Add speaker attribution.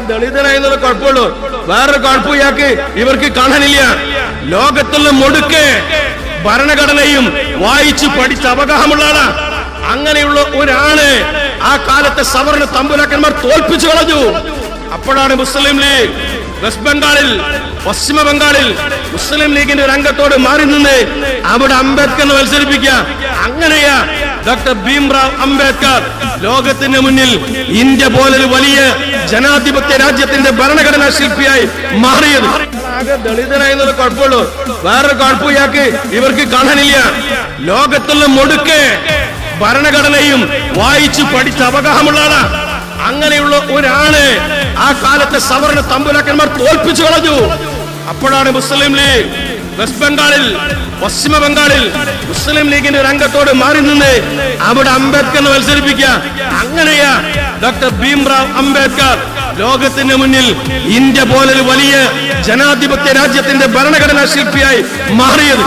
Speaker 1: ദളിതനായെന്നുള്ള കുഴപ്പമുള്ളൂ. വേറൊരു കുഴപ്പം ഇയാൾക്ക് ഇവർക്ക് കാണാനില്ല. ലോകത്തുള്ള മുടുക്ക് ഭരണഘടനയും വായിച്ചു പഠിച്ച അവഗാഹമുള്ള ആളാ. അങ്ങനെയുള്ള ഒരാൾ ആ കാലത്തെ സവർണ തമ്പുരാക്കന്മാർ തോൽപ്പിച്ചു കളഞ്ഞു. അപ്പോഴാണ് മുസ്ലിം ലീഗ് വെസ്റ്റ് ബംഗാളിൽ പശ്ചിമ ബംഗാളിൽ മുസ്ലിം ലീഗിന്റെ ഒരു അംഗത്തോട് മാറി നിന്ന് അവിടെ അംബേദ്കറിനെ മത്സരിപ്പിക്കുക. അങ്ങനെയാ ഡോക്ടർ ഭീംറാവ് അംബേദ്കർ ലോകത്തിന് മുന്നിൽ ഇന്ത്യ പോലൊരു വലിയ ജനാധിപത്യ രാജ്യത്തിന്റെ ഭരണഘടനാ ശില്പിയായി മാറിയത്. ആകെ കുഴപ്പമുള്ളൂ. വേറൊരു കുഴപ്പം ഇയാൾക്ക് ഇവർക്ക് കാണാനില്ല. ലോകത്തുള്ള മുടുക്ക് ഭരണഘടനയും വായിച്ചു പഠിച്ച അവഗാഹമുള്ള ആളാ. അങ്ങനെയുള്ള ഒരാൾ ആ കാലത്തെ സവർണ തമ്പുരാക്കന്മാർ തോൽപ്പിച്ചു കളഞ്ഞു. അപ്പോഴാണ് മുസ്ലിം ലീഗ് വെസ്റ്റ് ബംഗാളിൽ പശ്ചിമ ബംഗാളിൽ മുസ്ലിം ലീഗിന്റെ ഒരു അംഗത്തോട് മാറി നിന്ന് അവിടെ അംബേദ്കറിനെ മത്സരിപ്പിക്കുക. അങ്ങനെയാ ഡോക്ടർ ഭീംറാവ് അംബേദ്കർ ലോകത്തിന്റെ മുന്നിൽ ഇന്ത്യ പോലൊരു വലിയ ജനാധിപത്യ രാജ്യത്തിന്റെ ഭരണഘടനാ ശില്പിയായി മാറിയത്.